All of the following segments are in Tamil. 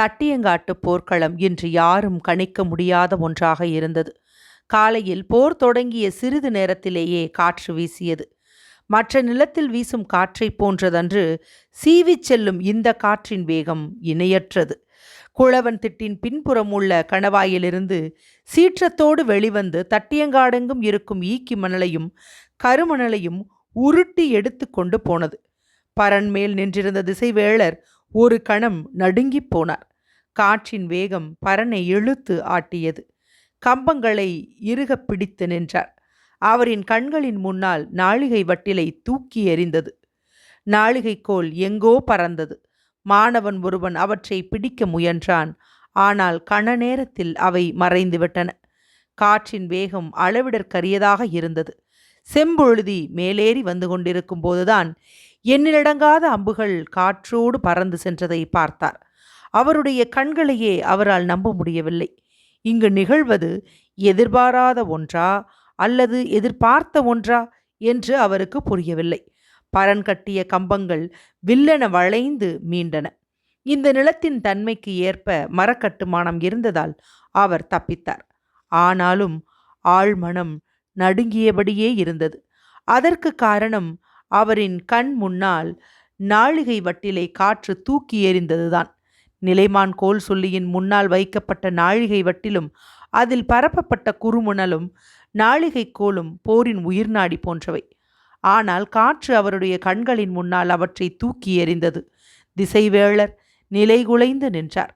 தட்டியங்காட்டு போர்க்களம் இன்று யாரும் கணிக்க முடியாத ஒன்றாக இருந்தது. காலையில் போர் தொடங்கிய சிறிது நேரத்திலேயே காற்று வீசியது. மற்ற நிலத்தில் வீசும் காற்றைப் போன்றதன்று சீவிச் செல்லும் இந்த காற்றின் வேகம் இணையற்றது. குழவன் திட்டின் பின்புறம் உள்ள கணவாயிலிருந்து சீற்றத்தோடு வெளிவந்து தட்டியங்காடெங்கும் இருக்கும் ஈக்கி மணலையும் கருமணலையும் உருட்டி எடுத்து கொண்டு போனது. பரன்மேல் நின்றிருந்த திசைவேளர் ஒரு கணம் நடுங்கிப் போனார். காற்றின் வேகம் பரனை இழுத்து ஆட்டியது. கம்பங்களை இறுக பிடித்து நின்றார். அவரின் கண்களின் முன்னால் நாழிகை வட்டிலை தூக்கி எறிந்தது. நாழிகைக்கோல் எங்கோ பறந்தது. மாணவன் ஒருவன் அவற்றை பிடிக்க முயன்றான். ஆனால் கண நேரத்தில் அவை மறைந்துவிட்டன காற்றின் வேகம் அளவிடற்கரியதாக இருந்தது. செம்பொழுதி மேலேறி வந்து கொண்டிருக்கும் போதுதான் எண்ணிலடங்காத அம்புகள் காற்றோடு பறந்து சென்றதை பார்த்தார். அவருடைய கண்களையே அவரால் நம்ப முடியவில்லை. இங்கு நிகழ்வது எதிர்பாராத ஒன்றா அல்லது எதிர்பார்த்த ஒன்றா என்று அவருக்கு புரியவில்லை. பரன் கட்டிய கம்பங்கள் வில்லென வளைந்து மீண்டன. இந்த நிலத்தின் தன்மைக்கு ஏற்ப மரக்கட்டுமானம் இருந்ததால் அவர் தப்பித்தார். ஆனாலும் ஆழ்மனம் நடுங்கியபடியே இருந்தது. அதற்கு காரணம் அவரின் கண் முன்னால் நாழிகை வட்டிலை காற்று தூக்கி எறிந்ததுதான். நிலைமான் கோல் சொல்லியின் முன்னால் வைக்கப்பட்ட நாழிகை வட்டிலும் அதில் பரப்பப்பட்ட குறுமுணலும் நாழிகை கோலும் போரின் உயிர்நாடி போன்றவை. ஆனால் காற்று அவருடைய கண்களின் முன்னால் அவற்றை தூக்கி எறிந்தது. திசைவேளர் நிலைகுலைந்து நின்றார்.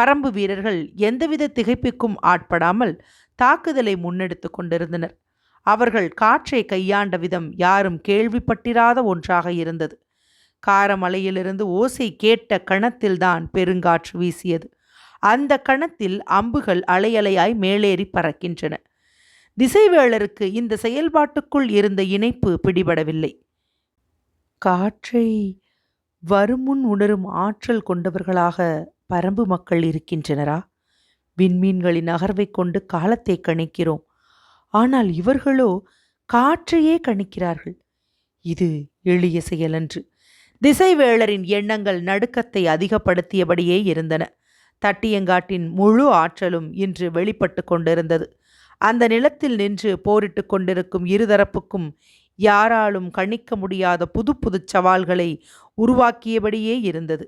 பரம்பு வீரர்கள் எந்தவித திகைப்புக்கும் ஆட்படாமல் தாக்குதலை முன்னெடுத்து கொண்டிருந்தனர். அவர்கள் காற்றை கையாண்ட விதம் யாரும் கேள்விப்பட்டிராத ஒன்றாக இருந்தது. காரமலையிலிருந்து ஓசை கேட்ட கணத்தில்தான் பெருங்காற்று வீசியது. அந்த கணத்தில் அம்புகள் அலையலையாய் மேலேறி பறக்கின்றன. திசைவேளருக்கு இந்த செயல்பாட்டுக்குள் இருந்த இணைப்பு பிடிபடவில்லை. காற்றை வருமுன் உணரும் ஆற்றல் கொண்டவர்களாக பரம்பு மக்கள் இருக்கின்றனரா? விண்மீன்களின் அகர்வை கொண்டு காலத்தை கணிக்கிறோம். ஆனால் இவர்களோ காற்றையே கணிக்கிறார்கள். இது எளிய செயலன்று. திசைவேளரின் எண்ணங்கள் நடுக்கத்தை அதிகப்படுத்தியபடியே இருந்தன. தட்டியங்காட்டின் முழு ஆற்றலும் இன்று வெளிப்பட்டு கொண்டிருந்தது. அந்த நிலத்தில் நின்று போரிட்டு கொண்டிருக்கும் இருதரப்புக்கும் யாராலும் கணிக்க முடியாத புது புது சவால்களை உருவாக்கியபடியே இருந்தது.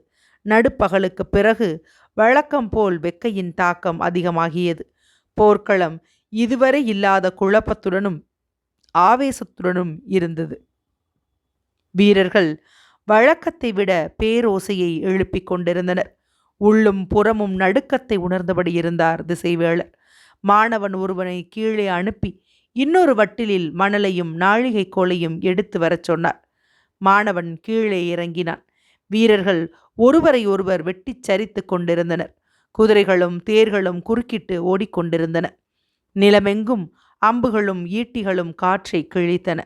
நடுப்பகலுக்கு பிறகு வழக்கம் போல் வெக்கையின் தாக்கம் அதிகமாகியது. போர்க்களம் இதுவரை இல்லாத குழப்பத்துடனும் ஆவேசத்துடனும் இருந்தது. வீரர்கள் வழக்கத்தை விட பேரோசையை எழுப்பிக் கொண்டிருந்தனர். உள்ளும் புறமும் நடுக்கத்தை உணர்ந்தபடி இருந்தார் திசைவேளர். மாணவன் ஒருவனை கீழே அனுப்பி இன்னொரு வட்டிலில் மணலையும் நாழிகை கோலையும் எடுத்து வரச் சொன்னார். மாணவன் கீழே இறங்கினான். வீரர்கள் ஒருவரை ஒருவர் வெட்டிச் சரித்து கொண்டிருந்தனர். குதிரைகளும் தேர்களும் குறுக்கிட்டு ஓடிக்கொண்டிருந்தன. நிலமெங்கும் அம்புகளும் ஈட்டிகளும் காற்றை கிழித்தன.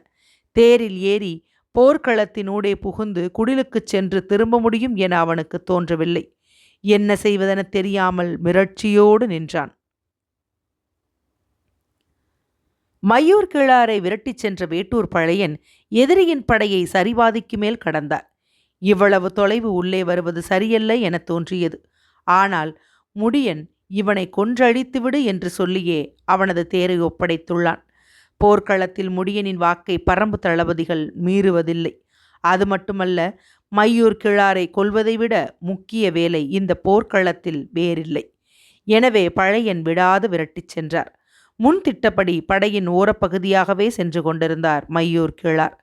தேரில் ஏறி போர்க்களத்தினூடே புகுந்து குடிலுக்குச் சென்று திரும்ப முடியும் என அவனுக்கு தோன்றவில்லை. என்ன செய்வதென தெரியாமல் மிரட்சியோடு நின்றான். மையூர் கிழாரை விரட்டிச் சென்ற வேட்டூர் பழையன் எதிரியின் படையை சரிவாதிக்கு மேல் கடந்தார். இவ்வளவு தொலைவு உள்ளே வருவது சரியல்ல என தோன்றியது. ஆனால் முடியன் இவனை கொன்றழித்துவிடு என்று சொல்லியே அவனது தேரை ஒப்படைத்துள்ளான். போர்க்களத்தில் முடியனின் வாக்கை பரம்பு தளபதிகள் மீறுவதில்லை. அது மட்டுமல்ல மையூர் கிழாரை கொல்வதை விட முக்கிய வேலை இந்த போர்க்களத்தில் வேறில்லை. எனவே பழையன் விடாது விரட்டிச் சென்றார். முன் திட்டப்படி படையின் ஓரப்பகுதியாகவே சென்று கொண்டிருந்தார் மையூர் கிழார்.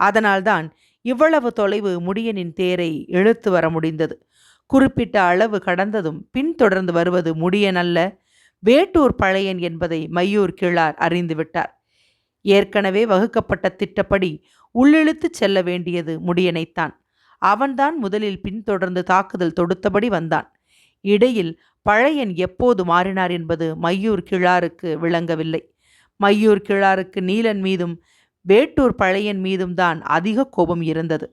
அதனால்தான் இவ்வளவு தொலைவு முடியனின் தேரை இழுத்து வர முடிந்தது. குறிப்பிட்ட அளவு கடந்ததும் பின்தொடர்ந்து வருவது முடியன் அல்ல வேட்டூர் பழையன் என்பதை மையூர் கிழார் அறிந்துவிட்டார் ஏற்கனவே வகுக்கப்பட்ட திட்டப்படி உள்ளிழுத்துச் செல்ல வேண்டியது முடியனைத்தான். அவன்தான் முதலில் பின்தொடர்ந்து தாக்குதல் தொடுத்தபடி வந்தான். இடையில் பழையன் எப்போது மாறினார் என்பது மையூர் கிழாருக்கு விளங்கவில்லை. மையூர் கிழாருக்கு நீலன் மீதும் வேட்டூர் பழையன் மீதும் தான் அதிக கோபம் இருந்தது.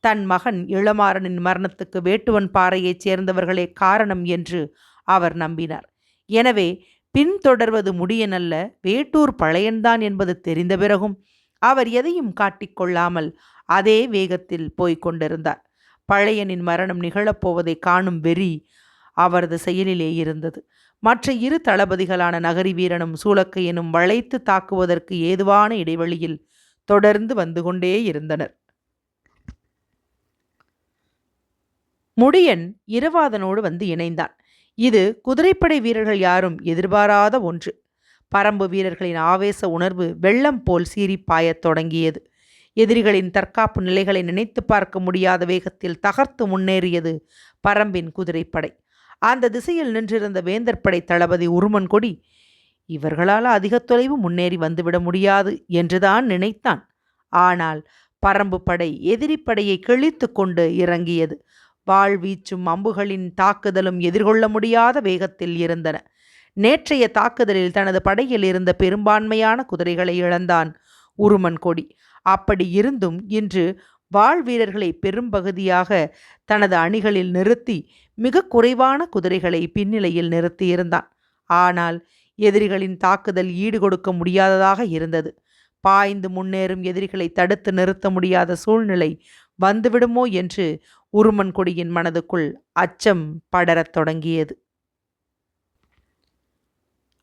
தன் மகன் இளமாறனின் மரணத்துக்கு வேட்டுவன் பாறையைச் சேர்ந்தவர்களே காரணம் என்று அவர் நம்பினார். எனவே பின்தொடர்வது முடியனல்ல வேட்டூர் பழையன்தான் என்பது தெரிந்த பிறகும் அவர் எதையும் காட்டிக்கொள்ளாமல் அதே வேகத்தில் போய்க் கொண்டிருந்தார். பழையனின் மரணம் நிகழப்போவதை காணும் வெறி அவரது செயலிலே இருந்தது. மற்ற இரு தளபதிகளான நகரி வீரனும் சூளக்கையனும் வளைத்து தாக்குவதற்கு ஏதுவான இடைவெளியில் தொடர்ந்து வந்து கொண்டே இருந்தனர். முடியன் இரவாதனோடு வந்து இணைந்தான். இது குதிரைப்படை வீரர்கள் யாரும் எதிர்பாராத ஒன்று. பரம்பு வீரர்களின் ஆவேச உணர்வு வெள்ளம் போல் சீறி பாயத் தொடங்கியது. எதிரிகளின் தற்காப்பு நிலைகளை நினைத்து பார்க்க முடியாத வேகத்தில் தகர்த்து முன்னேறியது பரம்பின் குதிரைப்படை. அந்த திசையில் நின்றிருந்த வேந்தர் படை தளபதி உருமன் கொடி இவர்களால் அதிக தொலைவு முன்னேறி வந்துவிட முடியாது என்றுதான் நினைத்தான். ஆனால் பரம்பு படை எதிரி படையை கிழித்து கொண்டு இறங்கியது. வாள் வீச்சும் அம்புகளின் தாக்குதலும் எதிர்கொள்ள முடியாத வேகத்தில் இருந்தன. நேற்றைய தாக்குதலில் தனது படையில் இருந்த பெரும்பான்மையான குதிரைகளை இழந்தான் உருமன் கொடி. அப்படி இருந்தும் இன்று வாழ் வீரர்களை பெரும்பகுதியாக தனது அணிகளில் நிறுத்தி மிக குறைவான குதிரைகளை பின்னிலையில் நிறுத்தியிருந்தான். ஆனால் எதிரிகளின் தாக்குதல் ஈடுகொடுக்க முடியாததாக இருந்தது. பாய்ந்து முன்னேறும் எதிரிகளை தடுத்து நிறுத்த முடியாத சூழ்நிலை வந்துவிடுமோ என்று உருமன் கொடியின் மனதுக்குள் அச்சம் படரத் தொடங்கியது.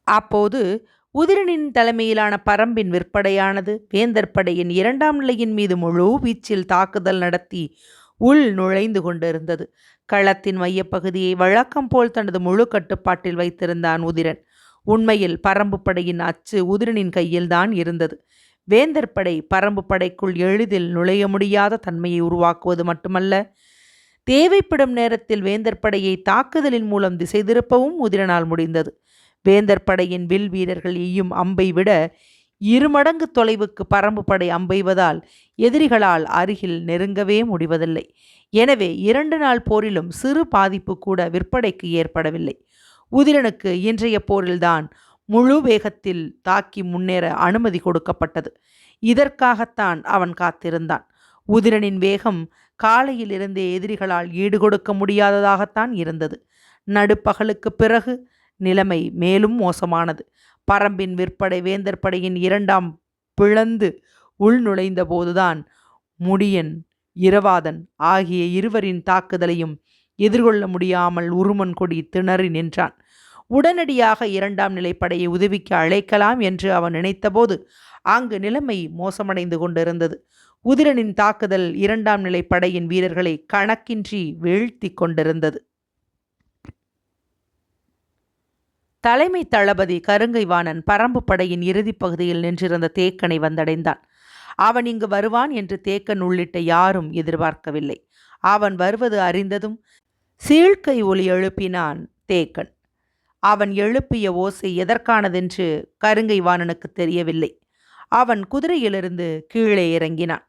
அப்போது உதிரனின் தலைமையிலான பரம்பின் விற்படையானது வேந்தர் படையின் இரண்டாம் நிலையின் மீது முழு வீச்சில் தாக்குதல் நடத்தி உள் நுழைந்து கொண்டிருந்தது. களத்தின் மையப்பகுதியை வழக்கம் போல் தனது முழு கட்டுப்பாட்டில் வைத்திருந்தான் உதிரன். உண்மையில் பரம்பு படையின் அச்சு உதிரனின் கையில்தான் இருந்தது. வேந்தர் படை பரம்பு படைக்குள் எளிதில் நுழைய முடியாத தன்மையை உருவாக்குவது மட்டுமல்ல. தேவைப்படும் நேரத்தில் வேந்தர் படையை தாக்குதலின் மூலம் திசை திருப்பவும் உதிரனால் முடிந்தது. வேந்தர் படையின் வில் வீரர்கள் எய்யும் அம்பை விட இருமடங்கு தொலைவுக்கு பரம்பு படை அம்பெய்வதால் எதிரிகளால் அருகில் நெருங்கவே முடிவதில்லை. எனவே இரண்டு நாள் போரிலும் சிறு பாதிப்பு கூட விற்படைக்கு ஏற்படவில்லை. உதிரனுக்கு இன்றைய போரில்தான் முழு வேகத்தில் தாக்கி முன்னேற அனுமதி கொடுக்கப்பட்டது. இதற்காகத்தான் அவன் காத்திருந்தான். உதிரனின் வேகம் காலையில் இருந்தே எதிரிகளால் ஈடுகொடுக்க முடியாததாகத்தான் இருந்தது. நடுப்பகலுக்கு பிறகு நிலைமை மேலும் மோசமானது. பரம்பின் விற்படை வேந்தர் படையின் இரண்டாம் பிளந்து உள் நுழைந்த போதுதான் முடியன் இரவாதன் ஆகிய இருவரின் தாக்குதலையும் எதிர்கொள்ள முடியாமல் உருமன் கொடி திணறி நின்றான். உடனடியாக இரண்டாம் நிலைப்படையை உதவிக்கு அழைக்கலாம் என்று அவன் நினைத்தபோது அங்கு நிலைமை மோசமடைந்து கொண்டிருந்தது. உதிரனின் தாக்குதல் இரண்டாம் நிலைப்படையின் வீரர்களை கணக்கின்றி வீழ்த்தி கொண்டிருந்தது. தலைமை தளபதி கருங்கைவாணன் பரம்பு படையின் இறுதிப் பகுதியில் நின்றிருந்த தேக்கனை வந்தடைந்தான். அவன் இங்கு வருவான் என்று தேக்கன் உள்ளிட்ட யாரும் எதிர்பார்க்கவில்லை. அவன் வருவது அறிந்ததும் சீழ்கை ஒலி எழுப்பினான் தேக்கன். அவன் எழுப்பிய ஓசை எதற்கானதென்று கருங்கை வாணனுக்கு தெரியவில்லை. அவன் குதிரையிலிருந்து கீழே இறங்கினான்.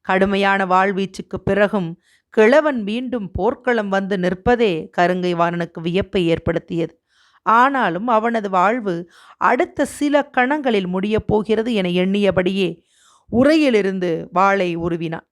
கடுமையான வாழ்வீச்சுக்கு பிறகும் கிழவன் மீண்டும் போர்க்களம் வந்து நிற்பதே கருங்கை வாணனுக்கு வியப்பை ஏற்படுத்தியது. ஆனாலும் அவனது வாழ்வு அடுத்த சில கணங்களில் முடியப் போகிறது என எண்ணியபடியே உரையிலிருந்து வாளை உருவினான்.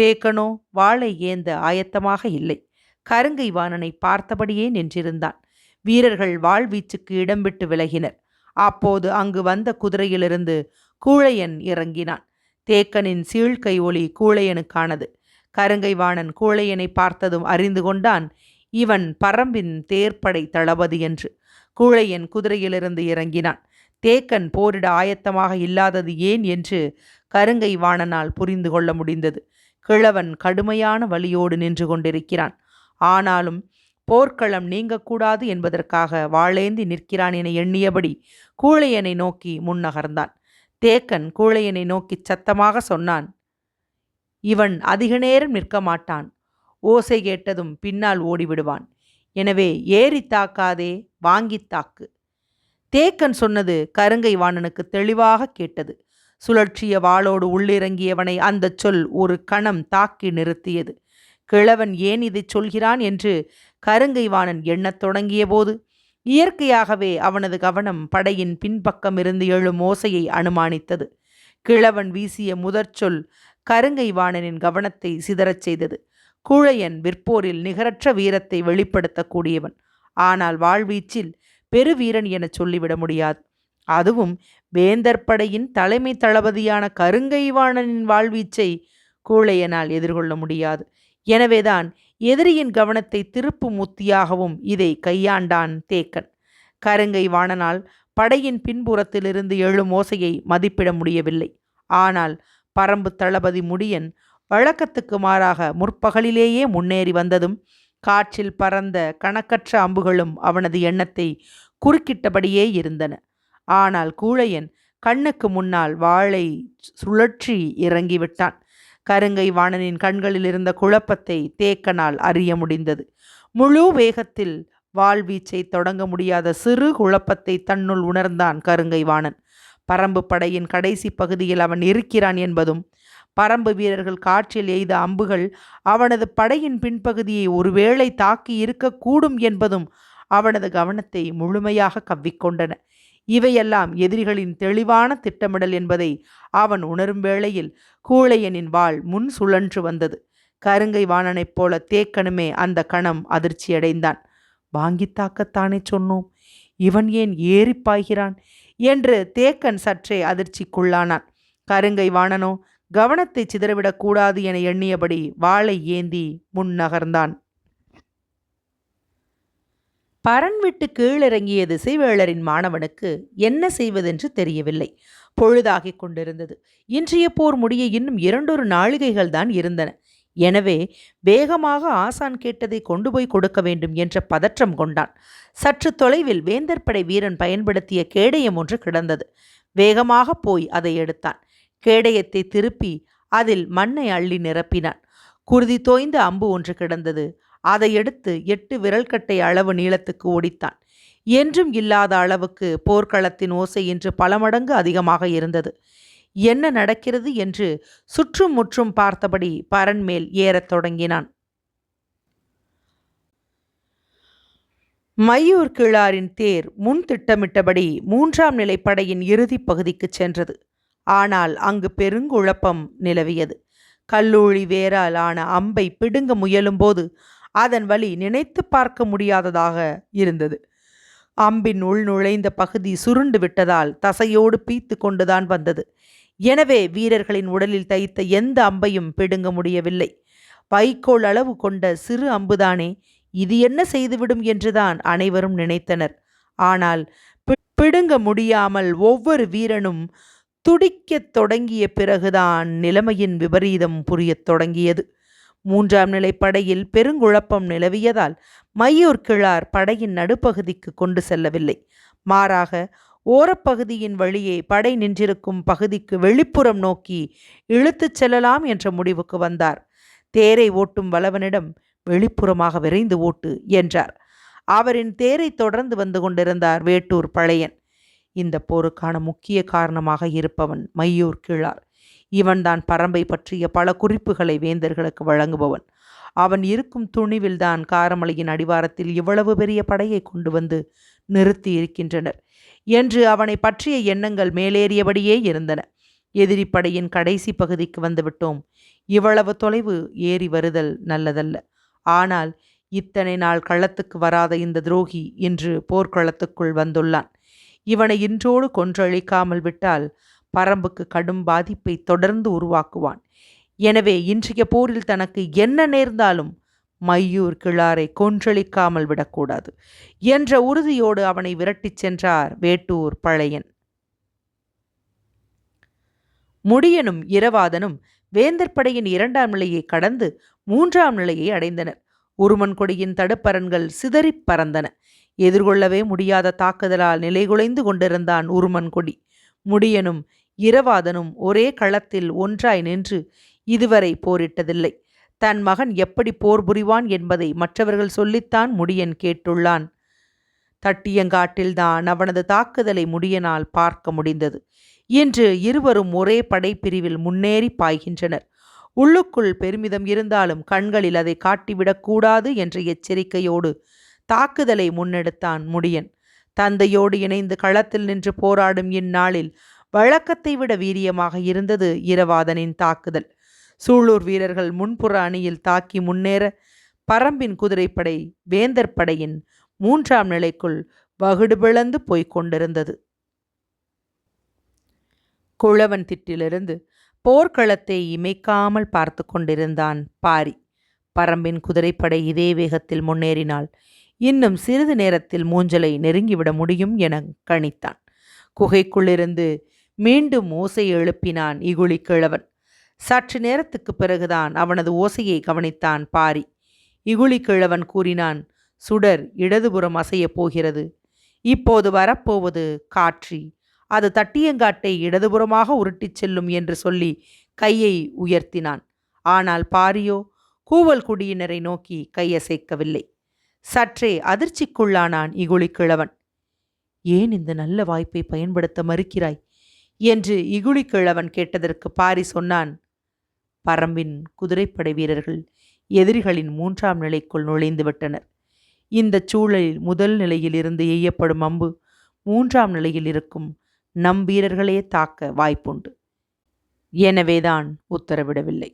தேக்கனோ வாளை ஏந்த ஆயத்தமாக இல்லை. கருங்கை வாணனை பார்த்தபடியே நின்றிருந்தான். வீரர்கள் வாழ்வீச்சுக்கு இடம்பிட்டு விலகினர். அப்போது அங்கு வந்த குதிரையிலிருந்து கூழையன் இறங்கினான். தேக்கனின் சீழ்கை ஒளி கூழையனுக்கானது. கருங்கைவாணன் கூழையனை பார்த்ததும் அறிந்து கொண்டான் இவன் பரம்பின் தேர்ப்படை தளபதி என்று. கூழையன் குதிரையிலிருந்து இறங்கினான். தேக்கன் போரிட ஆயத்தமாக இல்லாதது ஏன் என்று கருங்கை வாணனால் புரிந்து கொள்ள முடிந்தது. கிழவன் கடுமையான வழியோடு நின்று கொண்டிருக்கிறான். ஆனாலும் போர்க்களம் நீங்கக்கூடாது என்பதற்காக வாளேந்தி நிற்கிறான் என எண்ணியபடி கூழையனை நோக்கி முன்னகர்ந்தான். தேக்கன் கூழையனை நோக்கி சத்தமாக சொன்னான் இவன் அதிக நேரம் நிற்க மாட்டான். ஓசை கேட்டதும் பின்னால் ஓடிவிடுவான். எனவே ஏறி தாக்காதே வாங்கி தாக்கு. தேக்கன் சொன்னது கருங்கை வாணனுக்கு தெளிவாக கேட்டது. சுழற்சிய வாளோடு உள்ளிறங்கியவனை அந்த சொல் ஒரு கணம் தாக்கி நிறுத்தியது. கிழவன் ஏன் இதை சொல்கிறான் என்று கருங்கை வாணன் எண்ணத் தொடங்கியபோது இயற்கையாகவே அவனது கவனம் படையின் பின்பக்கம் இருந்து எழும் ஓசையை அனுமானித்தது. கிழவன் வீசிய முதற்சொல் கருங்கை வாணனின் கவனத்தை சிதறச் செய்தது. கூழையன் விற்போரில் நிகரற்ற வீரத்தை வெளிப்படுத்தக்கூடியவன். ஆனால் வாழ்வீச்சில் பெருவீரன் எனச் சொல்லிவிட முடியாது. அதுவும் வேந்தர் படையின் தலைமை தளபதியான கருங்கைவாணனின் வாழ்வீச்சை கூழையனால் எதிர்கொள்ள முடியாது. எனவேதான் எதிரியின் கவனத்தை திருப்பும் உத்தியாகவும் இதை கையாண்டான் தேக்கன். கருங்கை வாணனால் படையின் பின்புறத்திலிருந்து எழும் ஓசையை மதிப்பிட முடியவில்லை. ஆனால் பரம்பு தளபதி முடியன் வழக்கத்துக்கு மாறாக முற்பகலிலேயே முன்னேறி வந்ததும் காற்றில் பறந்த கணக்கற்ற அம்புகளும் அவனது எண்ணத்தை குறுக்கிட்டபடியே இருந்தன. ஆனால் கூழையன் கண்ணுக்கு முன்னால் வாளை சுழற்றி இறங்கிவிட்டான். கருங்கை வாணனின் கண்களில் இருந்த குழப்பத்தை தேக்கனால் அறிய முடிந்தது. முழு வேகத்தில் வாழ்வீச்சை தொடங்க முடியாத சிறு குழப்பத்தை தன்னுள் உணர்ந்தான் கருங்கை வாணன். பரம்பு படையின் கடைசி பகுதியில் அவன் இருக்கிறான் என்பதும் பரம்பு வீரர்கள் காற்றில் எய்த அம்புகள் அவனது படையின் பின்பகுதியை ஒருவேளை தாக்கி இருக்கக்கூடும் என்பதும் அவனது கவனத்தை முழுமையாக கவ்விக்கொண்டன. இவையெல்லாம் எதிரிகளின் தெளிவான திட்டமிடல் என்பதை அவன் உணரும் வேளையில் கூழையனின் வாள் முன் சுழன்று வந்தது. கருங்கை வாணனைப் போல தேக்கனுமே அந்த கணம் அதிர்ச்சியடைந்தான். வாங்கி தாக்கத்தானே சொன்னோம். இவன் ஏன் ஏறி பாய்கிறான்? என்று தேக்கன் சற்றே அதிர்ச்சிக்குள்ளானான். கருங்கை வாணனோ கவனத்தை சிதறவிடக்கூடாது என எண்ணியபடி வாளை ஏந்தி முன் நகர்ந்தான். பரன் விட்டு கீழிறங்கிய திசைவேளரின் மாணவனுக்கு என்ன செய்வதென்று தெரியவில்லை. பொழுதாகிக் கொண்டிருந்தது. இன்றைய போர் முடிய இன்னும் இரண்டொரு நாளிகைகள் தான் இருந்தன. எனவே வேகமாக ஆசான் கேட்டதை கொண்டு போய் கொடுக்க வேண்டும் என்ற பதற்றம் கொண்டான். சற்று தொலைவில் வேந்தற்படை வீரன் பயன்படுத்திய கேடயம் ஒன்று கிடந்தது. வேகமாக போய் அதை எடுத்தான். கேடயத்தை திருப்பி அதில் மண்ணை அள்ளி நிரப்பினான். குருதி தோய்ந்த அம்பு ஒன்று கிடந்தது. அதை எடுத்து எட்டு விரல்கட்டை அளவு நீளத்துக்கு ஒடித்தான் என்றும் இல்லாத அளவுக்கு போர்க்களத்தின் ஓசை இன்று பல மடங்கு அதிகமாக இருந்தது. என்ன நடக்கிறது என்று சுற்றும் முற்றும் பார்த்தபடி பரன் மேல் ஏறத் தொடங்கினான். மையூர் கிழாரின் தேர் முன் திட்டமிட்டபடி மூன்றாம் நிலைப்படையின் இறுதிப் பகுதிக்கு சென்றது. ஆனால் அங்கு பெருங்குழப்பம் நிலவியது. கல்லூழி வேரால் ஆன அம்பை பிடுங்க முயலும்போது அதன் வழி நினைத்து பார்க்க முடியாததாக இருந்தது. அம்பின் உள் நுழைந்த பகுதி சுருண்டு விட்டதால் தசையோடு பீத்து கொண்டுதான் வந்தது. எனவே வீரர்களின் உடலில் தைத்த எந்த அம்பையும் பிடுங்க முடியவில்லை. வைக்கோல் அளவு கொண்ட சிறு அம்புதானே இது என்ன செய்துவிடும் என்றுதான் அனைவரும் நினைத்தனர். ஆனால் பிடுங்க முடியாமல் ஒவ்வொரு வீரனும் துடிக்கத் தொடங்கிய பிறகுதான் நிலைமையின் விபரீதம் புரியத் தொடங்கியது. மூன்றாம் நிலை படையில் பெருங்குழப்பம் நிலவியதால் மையூர் கிழார் படையின் நடுப்பகுதிக்கு கொண்டு செல்லவில்லை. மாறாக ஓரப்பகுதியின் வழியே படை நின்றிருக்கும் பகுதிக்கு வெளிப்புறம் நோக்கி இழுத்துச் செல்லலாம் என்ற முடிவுக்கு வந்தார். தேரை ஓட்டும் வளவனிடம் வெளிப்புறமாக விரைந்து ஓட்டு என்றார். அவரின் தேரை தொடர்ந்து வந்து கொண்டிருந்தார் வேட்டூர் பழையன். இந்த போருக்கான முக்கிய காரணமாக இருப்பவன் மையூர் கிழார். இவன்தான் பரம்பை பற்றிய பல குறிப்புகளை வேந்தர்களுக்கு வழங்குபவன். அவன் இருக்கும் துணிவில்தான் காரமலையின் அடிவாரத்தில் இவ்வளவு பெரிய படையை கொண்டு வந்து நிறுத்தி இருக்கின்றனர் என்று அவனை பற்றிய எண்ணங்கள் மேலேறியபடியே இருந்தன. எதிரிப்படையின் கடைசி பகுதிக்கு வந்துவிட்டோம். இவ்வளவு தொலைவு ஏறி வருதல் நல்லதல்ல. ஆனால் இத்தனை நாள் களத்துக்கு வராத இந்த துரோகி இன்று போர்க்களத்துக்குள் வந்துள்ளான். இவனை இன்றோடு கொன்றழிக்காமல் விட்டால் பரம்புக்கு கடும் பாதிப்பை தொடர்ந்து உருவாக்குவான். எனவே இன்றைய போரில் தனக்கு என்ன நேர்ந்தாலும் மையூர் கிளாரை கொன்றளிக்காமல் விடக்கூடாது என்ற உறுதியோடு அவனை விரட்டிச் சென்றார் வேட்டூர் பழையன். முடியனும் இரவாதனும் வேந்தர் படையின் இரண்டாம் நிலையை கடந்து மூன்றாம் நிலையை அடைந்தனர். உருமன் கொடியின் தடுப்பரன்கள் சிதறிப் பறந்தன. எதிர்கொள்ளவே முடியாத தாக்குதலால் நிலைகுலைந்து கொண்டிருந்தான் உருமன் கொடி. முடியனும் இரவாதனும் ஒரே களத்தில் ஒன்றாய் நின்று இதுவரை போரிட்டதில்லை. தன் மகன் எப்படி போர் புரிவான் என்பதை மற்றவர்கள் சொல்லித்தான் முடியன் கேட்டுள்ளான். தட்டியங்காட்டில்தான் அவனது தாக்குதலை முடியனால் பார்க்க முடிந்தது. இன்று இருவரும் ஒரே படைப்பிரிவில் முன்னேறி பாய்கின்றனர். உள்ளுக்குள் பெருமிதம் இருந்தாலும் கண்களில் அதை காட்டிவிடக்கூடாது என்ற எச்சரிக்கையோடு தாக்குதலை முன்னெடுத்தான் முடியன். தந்தையோடு இணைந்து களத்தில் நின்று போராடும் இந்நாளில் வழக்கத்தை விட வீரியமாக இருந்தது இரவாதனின் தாக்குதல். சூளூர் வீரர்கள் முன்புற அணியில் தாக்கி முன்னேற பரம்பின் குதிரைப்படை வேந்தர் படையின் மூன்றாம் நிலைக்குள் வகுடுபிளந்து போய்க் கொண்டிருந்தது. குழவன் திட்டிலிருந்து போர்க்களத்தை இமைக்காமல் பார்த்து கொண்டிருந்தான் பாரி. பரம்பின் குதிரைப்படை இதே வேகத்தில் முன்னேறினால் இன்னும் சிறிது நேரத்தில் மூஞ்சலை நெருங்கிவிட முடியும் என கணித்தான். குகைக்குள்ளிருந்து மீண்டும் ஓசை எழுப்பினான் இகுழி கிழவன். சற்று நேரத்துக்கு பிறகுதான் அவனது ஓசையை கவனித்தான் பாரி. இகுழி கிழவன் கூறினான் சுடர் இடதுபுறம் அசையப் போகிறது. இப்போது வரப்போவது காற்றி அது தட்டியங்காட்டை இடதுபுறமாக உருட்டிச் செல்லும் என்று சொல்லி கையை உயர்த்தினான். ஆனால் பாரியோ கூவல் குடியினரை நோக்கி கையசைக்கவில்லை சற்றே அதிர்ச்சிக்குள்ளானான் இகுழிக்கிழவன் ஏன் இந்த நல்ல வாய்ப்பை பயன்படுத்த மறுக்கிறாய்? என்று இகுழி கிழவன் கேட்டதற்கு பாரி சொன்னான் பரம்பின் குதிரைப்படை வீரர்கள் எதிரிகளின் மூன்றாம் நிலைக்குள் நுழைந்து விட்டனர். இந்த சூழலில் முதல் நிலையில் இருந்து எய்யப்படும் அம்பு மூன்றாம் நிலையில் இருக்கும் நம் வீரர்களே தாக்க வாய்ப்புண்டு. எனவேதான் உத்தரவிடவில்லை.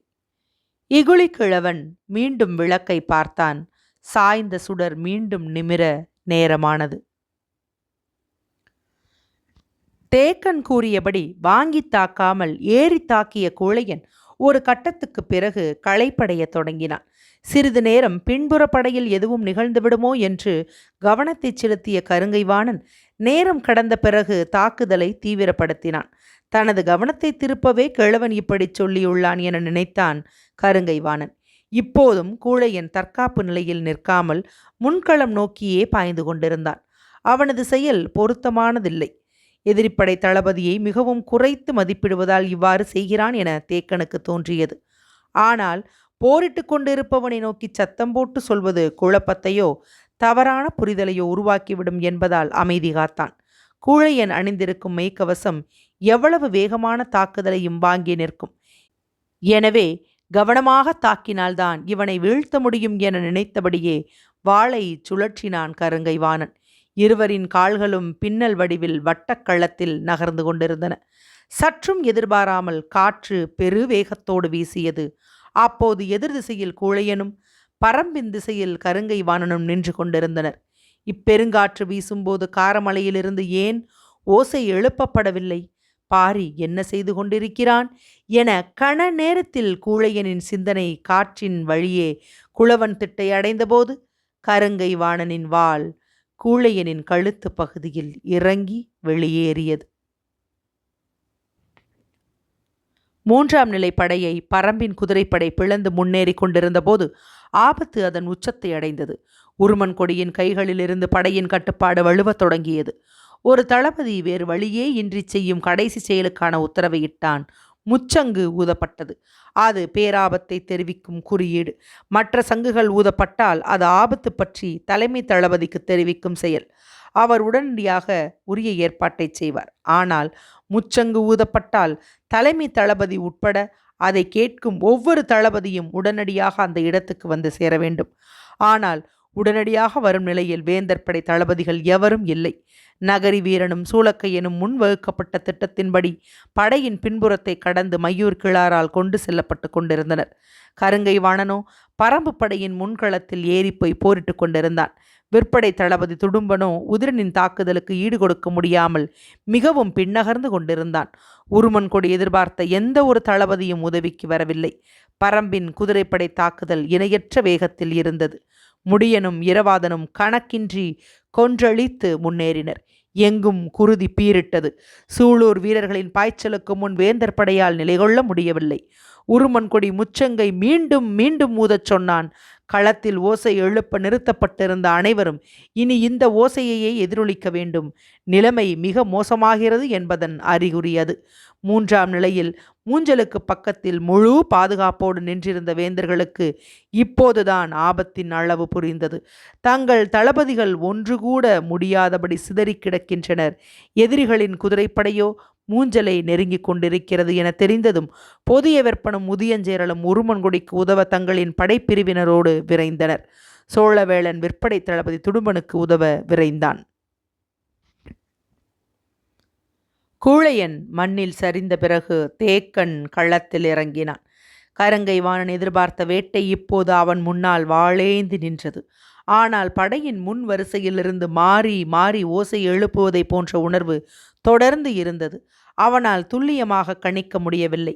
இகுழி கிழவன் மீண்டும் விளக்கை பார்த்தான். சாய்ந்த சுடர் மீண்டும் நிமிர நேரமானது. தேக்கன் கூறியபடி வாங்கி தாக்காமல் ஏறி தாக்கிய கூழையன் ஒரு கட்டத்துக்கு பிறகு களைப்படைய தொடங்கினான். சிறிது நேரம் பின்புற படையில் எதுவும் நிகழ்ந்துவிடுமோ என்று கவனத்தை செலுத்திய கருங்கைவாணன் நேரம் கடந்த பிறகு தாக்குதலை தீவிரப்படுத்தினான். தனது கவனத்தை திருப்பவே கிழவன் இப்படி சொல்லியுள்ளான் என நினைத்தான் கருங்கைவாணன். இப்போதும் கூழையன் தற்காப்பு நிலையில் நிற்காமல் முன்களம் நோக்கியே பாய்ந்து கொண்டிருந்தான். அவனது செயல் பொருத்தமானதில்லை. எதிரிப்படை தளபதியை மிகவும் குறைத்து மதிப்பிடுவதால் இவ்வாறு செய்கிறான் என தேக்கனுக்கு தோன்றியது. ஆனால் போரிட்டு கொண்டிருப்பவனை நோக்கி சத்தம் போட்டு சொல்வது குழப்பத்தையோ தவறான புரிதலையோ உருவாக்கிவிடும் என்பதால் அமைதி காத்தான். கூழையன் அணிந்திருக்கும் மெய்க்கவசம் எவ்வளவு வேகமான தாக்குதலையும் வாங்கி நிற்கும். எனவே கவனமாக தாக்கினால்தான் இவனை வீழ்த்த முடியும் என நினைத்தபடியே வாளை சுழற்றினான் கருங்கை வாணன் இருவரின் கால்களும் பின்னல் வடிவில் வட்டக்கள்ளத்தில் நகர்ந்து கொண்டிருந்தன. சற்றும் எதிர்பாராமல் காற்று பெருவேகத்தோடு வீசியது. அப்போது எதிர் திசையில் கூழையனும் பரம்பின் திசையில் கருங்கை வாணனும் நின்று கொண்டிருந்தனர். இப்பெருங்காற்று வீசும்போது காரமலையிலிருந்து ஏன் ஓசை எழுப்பப்படவில்லை? பாரி என்ன செய்து கொண்டிருக்கிறான்? என கண நேரத்தில் கூழையனின் சிந்தனை காற்றின் வழியே குளவன் திட்டை அடைந்தபோது கருங்கை வாணனின் வாள் கூழையனின் கழுத்து பகுதியில் இறங்கி வெளியேறியது. மூன்றாம் நிலை படையை பரம்பின் குதிரைப்படை பிளந்து முன்னேறி கொண்டிருந்தபோது ஆபத்து அதன் உச்சத்தை அடைந்தது. உருமன் கொடியின் கைகளிலிருந்து படையின் கட்டுப்பாடு வலுவத் தொடங்கியது. ஒரு தளபதி வேறு வழியே இன்றி செய்யும் கடைசி செயலுக்கான உத்தரவை இட்டான். முச்சங்கு ஊதப்பட்டது. அது பேராபத்தை தெரிவிக்கும் குறியீடு. மற்ற சங்குகள் ஊதப்பட்டால் அது ஆபத்து பற்றி தலைமை தளபதிக்கு தெரிவிக்கும் செயல். அவர் உடனடியாக உரிய ஏற்பாட்டை செய்வார். ஆனால் முச்சங்கு ஊதப்பட்டால் தலைமை தளபதி உட்பட அதை கேட்கும் ஒவ்வொரு தளபதியும் உடனடியாக அந்த இடத்துக்கு வந்து சேர வேண்டும். ஆனால் உடனடியாக வரும் நிலையில் வேந்தர் படை தளபதிகள் எவரும் இல்லை. நகரி வீரனும் சூளக்கையனும் முன்வகுக்கப்பட்ட திட்டத்தின்படி படையின் பின்புறத்தை கடந்து மையூர் கிளாரால் கொண்டு செல்லப்பட்டு கொண்டிருந்தனர். கருங்கை வாணனோ பரம்பு படையின் முன்களத்தில் ஏறிப்போய் போரிட்டு கொண்டிருந்தான். விற்படை தளபதி துடும்பனோ உதிரனின் தாக்குதலுக்கு ஈடுகொடுக்க முடியாமல் மிகவும் பின்னகர்ந்து கொண்டிருந்தான். உருமன் கொடி எதிர்பார்த்த எந்த ஒரு தளபதியும் உதவிக்கு வரவில்லை. பரம்பின் குதிரைப்படை தாக்குதல் இணையற்ற வேகத்தில் இருந்தது. முடியனும் இரவாதனும் கணக்கின்றி கொன்றழித்து முன்னேறினர். எங்கும் குருதி பீரிட்டது சூளூர் வீரர்களின் பாய்ச்சலுக்கு முன் வேந்தர் படையால் நிலைகொள்ள முடியவில்லை. உருமன்கொடி முச்சங்கை மீண்டும் மீண்டும் ஊதச் சொன்னான். களத்தில் ஓசை எழுப்ப நிறுத்தப்பட்டிருந்த அனைவரும் இனி இந்த ஓசையையே எதிரொலிக்க வேண்டும். நிலைமை மிக மோசமாகிறது என்பதன் அறிகுறி அது மூன்றாம் நிலையில் மூஞ்சலுக்கு பக்கத்தில் முழு பாதுகாப்போடு நின்றிருந்த வேந்தர்களுக்கு இப்போதுதான் ஆபத்தின் அளவு புரிந்தது. தங்கள் தளபதிகள் ஒன்று கூட முடியாதபடி சிதறி கிடக்கின்றனர். எதிரிகளின் குதிரைப்படையோ மூஞ்சலை நெருங்கிக் கொண்டிருக்கிறது என தெரிந்ததும் பொதிய வெப்பனும் முதியஞ்சேரலும் உருமன்குடிக்கு உதவ தங்களின் படைப்பிரிவினரோடு விரைந்தனர். சோழவேளன் விற்படை தளபதி துடும்பனுக்கு உதவ விரைந்தான். கூழையன் மண்ணில் சரிந்த பிறகு தேக்கன் களத்தில் இறங்கினான். கரங்கை வாணன் எதிர்பார்த்த வேட்டை இப்போது அவன் முன்னால் வாழேந்தி நின்றது. ஆனால் படையின் முன் வரிசையிலிருந்து மாறி மாறி ஓசை எழுப்புவதை போன்ற உணர்வு தொடர்ந்து இருந்தது. அவனால் துல்லியமாக கணிக்க முடியவில்லை.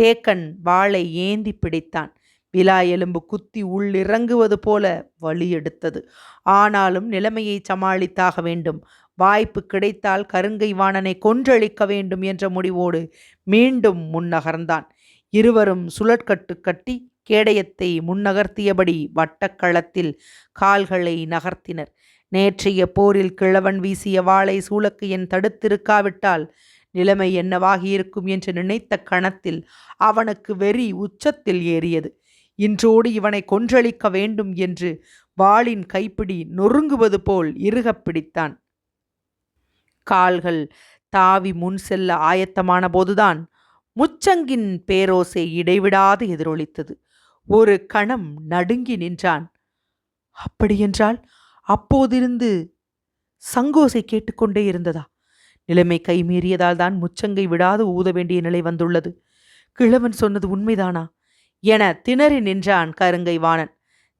தேக்கன் வாளை ஏந்தி பிடித்தான். விலா எலும்பு குத்தி உள்ளிறங்குவது போல வழி எடுத்தது. ஆனாலும் நிலைமையை சமாளித்தாக வேண்டும். வாய்ப்பு கிடைத்தால் கருங்கை வாணனை கொன்றளிக்க வேண்டும் என்ற முடிவோடு மீண்டும் முன்னகர்ந்தான். இருவரும் சுழற்கட்டு கட்டி கேடயத்தை முன்னகர்த்தியபடி வட்டக்களத்தில் கால்களை நகர்த்தினர். நேற்றைய போரில் கிழவன் வீசிய வாளை சூளக்கையன் தடுத்திருக்காவிட்டால் நிலைமை என்னவாகியிருக்கும் என்று நினைத்த கணத்தில் அவனுக்கு வெறி உச்சத்தில் ஏறியது. இன்றோடு இவனை கொன்றளிக்க வேண்டும் என்று வாளின் கைப்பிடி நொறுங்குவது போல் இறுகப் பிடித்தான். கால்கள் தாவி முன் செல்ல ஆயத்தமான போதுதான் முச்சங்கின் பேரோசை இடைவிடாது எதிரொலித்தது. ஒரு கணம் நடுங்கி நின்றான். அப்படியென்றால் அப்போதிருந்து சங்கோசை கேட்டுக்கொண்டே இருந்ததா? நிலைமை கைமீறியதால் தான் முச்சங்கை விடாது ஊத வேண்டிய நிலை வந்துள்ளது. கிழவன் சொன்னது உண்மைதானா? என திணறி நின்றான் கருங்கை வாணன்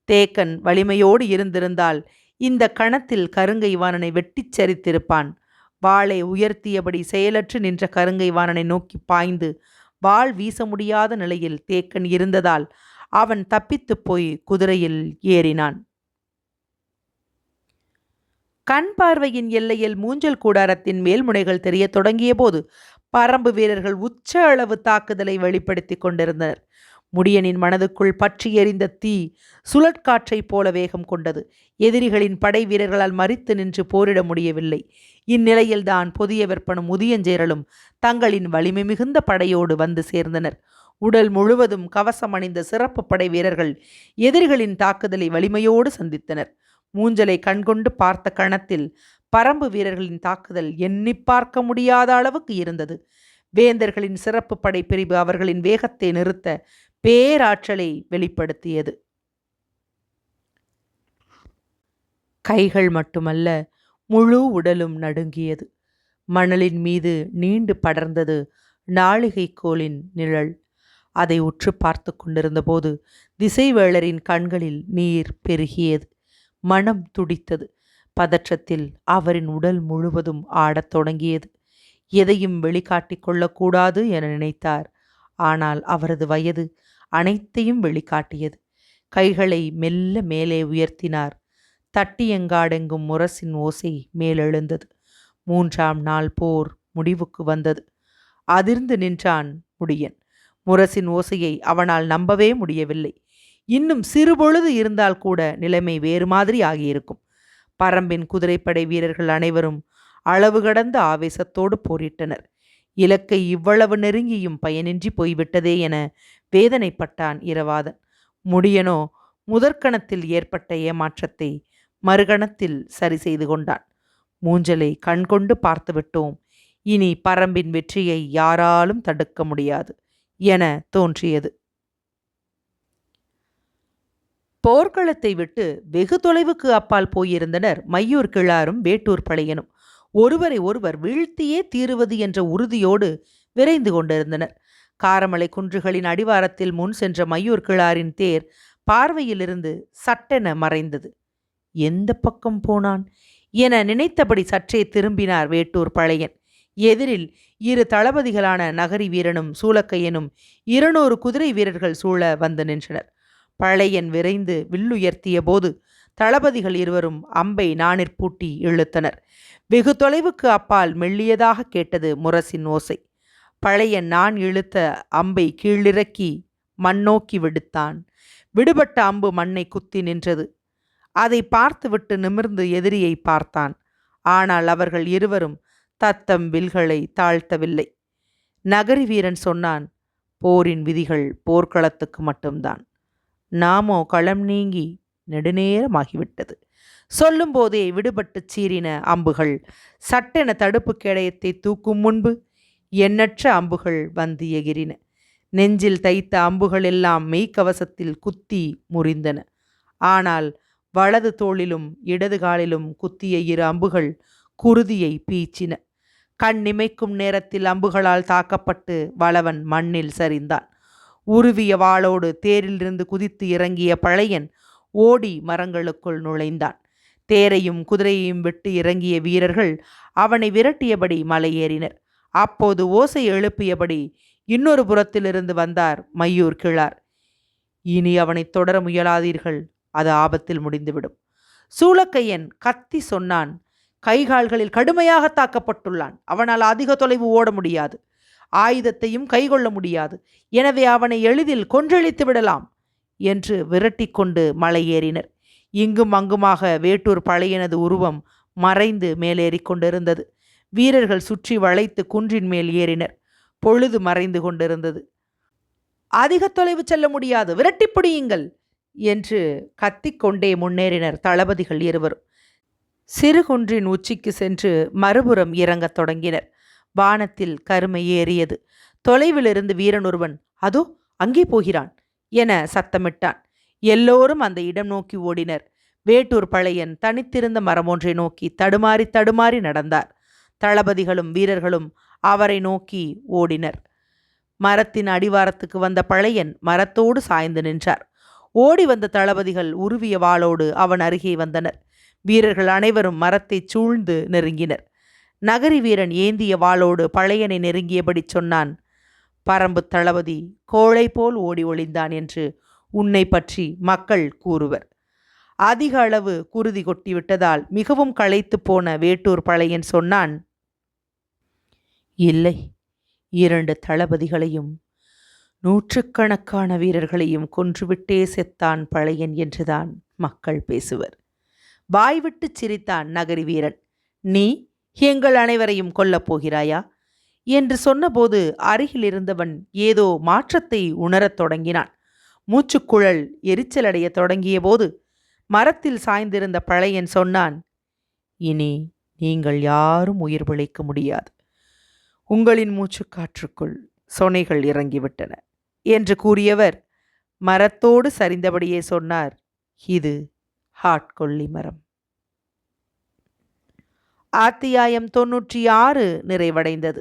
தேக்கன் வலிமையோடு இருந்திருந்தால் இந்த கணத்தில் கருங்கை வாணனை வெட்டிச் சரித்திருப்பான் வாளை உயர்த்தியபடி செயலற்று நின்ற கருங்கை வாணனை நோக்கி பாய்ந்து வாள் வீச முடியாத நிலையில் தேக்கன் இருந்ததால் அவன் தப்பித்துப் போய் குதிரையில் ஏறினான். கண் பார்வையின் எல்லையில் மூஞ்சல் கூடாரத்தின் மேல்முனைகள் தெரியத் தொடங்கிய போது பரம்பு வீரர்கள் உச்ச அளவு தாக்குதலை வெளிப்படுத்தி கொண்டிருந்தனர். முடியனின் மனதுக்குள் பற்றி எறிந்த தீ சுழற்காற்றைப் போல வேகம் கொண்டது. எதிரிகளின் படை வீரர்களால் மறித்து நின்று போரிட முடியவில்லை. இந்நிலையில்தான் புதிய விற்பனும் முதியஞ்சேரலும் தங்களின் வலிமை மிகுந்த படையோடு வந்து சேர்ந்தனர். உடல் முழுவதும் கவசம் அணிந்த சிறப்பு படை வீரர்கள் எதிரிகளின் தாக்குதலை வலிமையோடு சந்தித்தனர். மூஞ்சலை கண்கொண்டு பார்த்த கணத்தில் பரம்பு வீரர்களின் தாக்குதல் எண்ணி பார்க்க முடியாத அளவுக்கு இருந்தது. வேந்தர்களின் சிறப்பு படை பிரிவு அவர்களின் வேகத்தை நிறுத்த பேராற்றலை வெளிப்படுத்தியது. கைகள் மட்டுமல்ல முழு உடலும் நடுங்கியது. மணலின் மீது நீண்டு படர்ந்தது நாளிகைக்கோளின் நிழல். அதை உற்று பார்த்து கொண்டிருந்தபோது திசைவேளரின் கண்களில் நீர் பெருகியது. மனம் துடித்தது. பதற்றத்தில் அவரின் உடல் முழுவதும் ஆடத் தொடங்கியது. எதையும் வெளிக்காட்டிக் கொள்ளக்கூடாது என நினைத்தார். ஆனால் அவரது வயது அனைத்தையும் வெளிக்காட்டியது. கைகளை மெல்ல மேலே உயர்த்தினார். தட்டியங்காடெங்கும் முரசின் ஓசை மேலெழுந்தது. மூன்றாம் நாள் போர் முடிவுக்கு வந்தது. அதிர்ந்து நின்றான் முடியன். முரசின் ஓசையை அவனால் நம்பவே முடியவில்லை. இன்னும் சிறுபொழுது இருந்தால் கூட நிலைமை வேறு மாதிரி ஆகியிருக்கும். பரம்பின் குதிரைப்படை வீரர்கள் அனைவரும் அளவு கடந்த ஆவேசத்தோடு போரிட்டனர். இலக்கை இவ்வளவு நெருங்கியும் பயனின்றி போய்விட்டதே என வேதனைப்பட்டான் இரவாதன். முடியனோ? முதற்கணத்தில் ஏற்பட்ட ஏமாற்றத்தை மறுகணத்தில் சரி செய்து கொண்டான். மூஞ்சலை கண்கொண்டு பார்த்துவிட்டோம் இனி பரம்பின் வெற்றியை யாராலும் தடுக்க முடியாது என தோன்றியது. போர்க்களத்தை விட்டு வெகு தொலைவுக்கு அப்பால் போயிருந்தனர் மையூர் கிழாரும் வேட்டூர் பழையனும். ஒருவரை ஒருவர் வீழ்த்தியே தீருவது என்ற உறுதியோடு விரைந்து கொண்டிருந்தனர். காரமலை குன்றுகளின் அடிவாரத்தில் முன் சென்ற மையூர் கிழாரின் தேர் பார்வையிலிருந்து சட்டென மறைந்தது. எந்த பக்கம் போனான்? என நினைத்தபடி சற்றே திரும்பினார் வேட்டூர் பழையன். எதிரில் இரு தளபதிகளான நகரி வீரனும் சூலக்கையனும் இருநூறு குதிரை வீரர்கள் சூழ வந்து நின்றனர். பழையன் விரைந்து வில்லுயர்த்திய போது தளபதிகள் இருவரும் அம்பை நானிற்பூட்டி இழுத்தனர். வெகு தொலைவுக்கு அப்பால் மெல்லியதாக கேட்டது முரசின் ஓசை. பழைய நான் இழுத்த அம்பை கீழிறக்கி மண்ணோக்கி விடுத்தான். விடுபட்ட அம்பு மண்ணை குத்தி நின்றது. அதை பார்த்துவிட்டு நிமிர்ந்து எதிரியை பார்த்தான். ஆனால் அவர்கள் இருவரும் தத்தம் வில்களை தாழ்த்தவில்லை. நகரி வீரன் சொன்னான் போரின் விதிகள் போர்க்களத்துக்கு மட்டும்தான். நாமோ களம் நீங்கி நெடுநேரமாகிவிட்டது. சொல்லும்போதே விடுபட்டு சீறின அம்புகள் சட்டென தடுப்பு கேடயத்தை தூக்கும் முன்பு எண்ணற்ற அம்புகள் வந்து எகிரின. நெஞ்சில் தைத்த அம்புகள் எல்லாம் மெய்க்கவசத்தில் குத்தி முறிந்தன. ஆனால் வலது தோளிலும் இடது காலிலும் குத்திய இரு அம்புகள் குருதியை பீச்சின. கண் நிமைக்கும் நேரத்தில் அம்புகளால் தாக்கப்பட்டு வளவன் மண்ணில் சரிந்தான். உருவிய வாளோடு தேரிலிருந்து குதித்து இறங்கிய பழையன் ஓடி மரங்களுக்குள் நுழைந்தான். தேரையும் குதிரையையும் விட்டு இறங்கிய வீரர்கள் அவனை விரட்டியபடி மலையேறினர். அப்போது ஓசை எழுப்பியபடி இன்னொரு புறத்திலிருந்து வந்தார் மையூர் கிழார். இனி அவனை தொடர முயலாதீர்கள் அது ஆபத்தில் முடிந்துவிடும். சூளக்கையன் கத்தி சொன்னான் கைகால்களில் கடுமையாக தாக்கப்பட்டுள்ளான். அவனால் அதிக தொலைவு ஓட முடியாது. ஆயுதத்தையும் கைகொள்ள முடியாது. எனவே அவனை எளிதில் கொன்றழித்து விடலாம். என்று விரட்டி கொண்டு மலையேறினர். இங்கும் அங்குமாக வேட்டூர் பழையனது உருவம் மறைந்து மேலேறி கொண்டிருந்தது. வீரர்கள் சுற்றி வளைத்து குன்றின் மேல் ஏறினர். பொழுது மறைந்து கொண்டிருந்தது. அதிக தொலைவு செல்ல முடியாது. விரட்டி பிடியுங்கள் என்று கத்திக்கொண்டே முன்னேறினர் தளபதிகள் இருவரும். சிறு குன்றின் உச்சிக்கு சென்று மறுபுறம் இறங்கத் தொடங்கினர். வானத்தில் கருமை ஏறியது. தொலைவிலிருந்து வீரன் ஒருவன் அதோ அங்கே போகிறான். என சத்தமிட்டான். எல்லோரும் அந்த இடம் நோக்கி ஓடினர். வேட்டூர் பழையன் தனித்திருந்த மரம் ஒன்றை நோக்கி தடுமாறி தடுமாறி நடந்தார். தளபதிகளும் வீரர்களும் அவரை நோக்கி ஓடினர். மரத்தின் அடிவாரத்துக்கு வந்த பழையன் மரத்தோடு சாய்ந்து நின்றார். ஓடி வந்த தளபதிகள் உருவிய வாளோடு அவன் அருகே வந்தனர். வீரர்கள் அனைவரும் மரத்தை சூழ்ந்து நெருங்கினர். நகரி வீரன் ஏந்திய வாளோடு பழையனை நெருங்கியபடி சொன்னான் பரம்பு தளபதி கோழை போல் ஓடி ஒளிந்தான் என்று உன்னை பற்றி மக்கள் கூறுவர். அதிக அளவு குருதி கொட்டிவிட்டதால் மிகவும் களைத்து போன வேட்டூர் பழையன் சொன்னான் இல்லை இரண்டு தளபதிகளையும் நூற்றுக்கணக்கான வீரர்களையும் கொன்றுவிட்டே செத்தான் பழையன் என்றுதான் மக்கள் பேசுவர். வாய்விட்டு சிரித்தான் நகரி வீரன். நீ எங்கள் அனைவரையும் கொல்லப் போகிறாயா? என்று சொன்னபோது அருகில் இருந்தவன் ஏதோ மாற்றத்தை உணரத் தொடங்கினான். மூச்சுக்குழல் எரிச்சலடைய தொடங்கிய போது மரத்தில் சாய்ந்திருந்த பழையன் சொன்னான் இனி நீங்கள் யாரும் உயிர் பிழைக்க முடியாது. உங்களின் மூச்சுக்காற்றுக்குள் சொனைகள் இறங்கிவிட்டன என்று கூறியவர் மரத்தோடு சரிந்தபடியே சொன்னார் இது ஹாட்கொல்லி மரம். அத்தியாயம் தொன்னூற்றி ஆறு நிறைவடைந்தது.